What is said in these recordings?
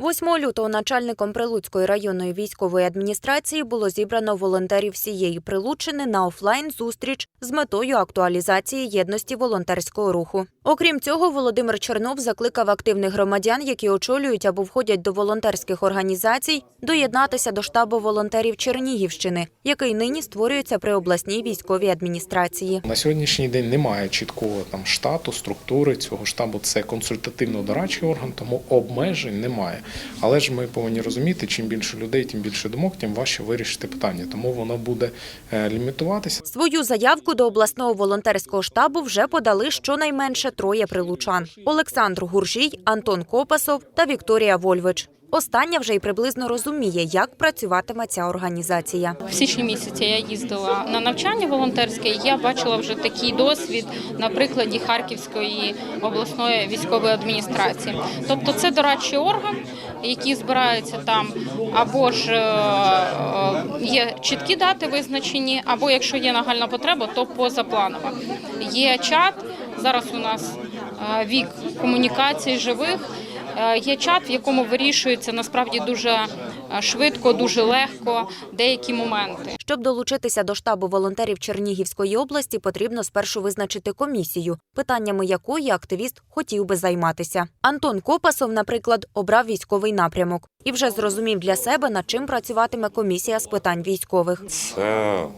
8 лютого начальником Прилуцької районної військової адміністрації було зібрано волонтерів всієї Прилуччини на офлайн зустріч з метою актуалізації єдності волонтерського руху. Окрім цього, Володимир Чернов закликав активних громадян, які очолюють або входять до волонтерських організацій, доєднатися до штабу волонтерів Чернігівщини, який нині створюється при обласній військовій адміністрації. На сьогоднішній день немає чіткого там штату, структури цього штабу. Це консультативно-дорадчий орган, тому обмежень немає. Але ж ми повинні розуміти, чим більше людей, тим більше думок, тим важче вирішити питання. Тому воно буде е, лімітуватися. Свою заявку до обласного волонтерського штабу вже подали щонайменше троє прилучан: Олександр Гуржій, Антон Копасов та Вікторія Вольвич. Остання вже й приблизно розуміє, як працюватиме ця організація. В січні місяці я їздила на навчання волонтерське. і Я бачила вже такий досвід на прикладі Харківської обласної військової адміністрації. Тобто, це дорадчий орган, який збирається там, або ж е, е, є чіткі дати визначені, або якщо є нагальна потреба, то позапланово. Є чат. Зараз у нас е, вік комунікації живих. Е, Є чат, в якому вирішується насправді дуже е, швидко, дуже легко деякі моменти. Щоб долучитися до штабу волонтерів Чернігівської області, потрібно спершу визначити комісію, питаннями якої активіст хотів би займатися. Антон Копасов, наприклад, обрав військовий напрямок і вже зрозумів для себе, над чим працюватиме комісія з питань військових. це е,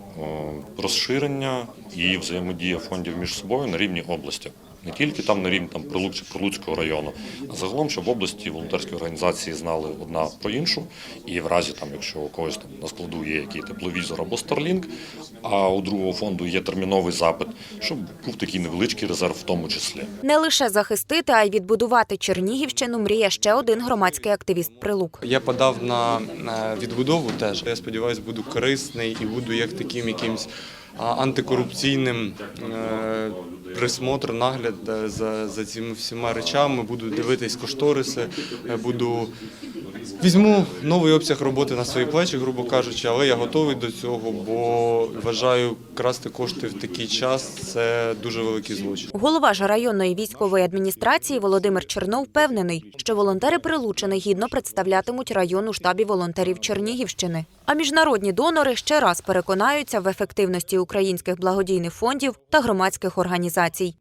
розширення і взаємодія фондів між собою на рівні області. Не тільки там на рівні там Прилук- Прилуцького району, а загалом, щоб в області волонтерські організації знали одна про іншу, і в разі там, якщо у когось там на складу є який тепловізор або Starlink, а у другого фонду є терміновий запит, щоб був такий невеличкий резерв в тому числі. Не лише захистити, а й відбудувати Чернігівщину мріє ще один громадський активіст Прилук. Я подав на е, відбудову теж. Я сподіваюся, буду корисний і буду як таким якимсь антикорупційним е, присмотр, нагляд е, за, за цими всіма речами. Буду дивитись кошториси, е, буду візьму новий обсяг роботи на свої плечі, грубо кажучи, але я готовий до цього, бо вважаю, красти кошти в такий час це дуже великий злочин. Голова ж районної військової адміністрації Володимир Чернов впевнений, що волонтери Прилучини гідно представлятимуть район у штабі волонтерів Чернігівщини. А міжнародні донори ще раз переконаються в ефективності українських благодійних фондів та громадських організацій.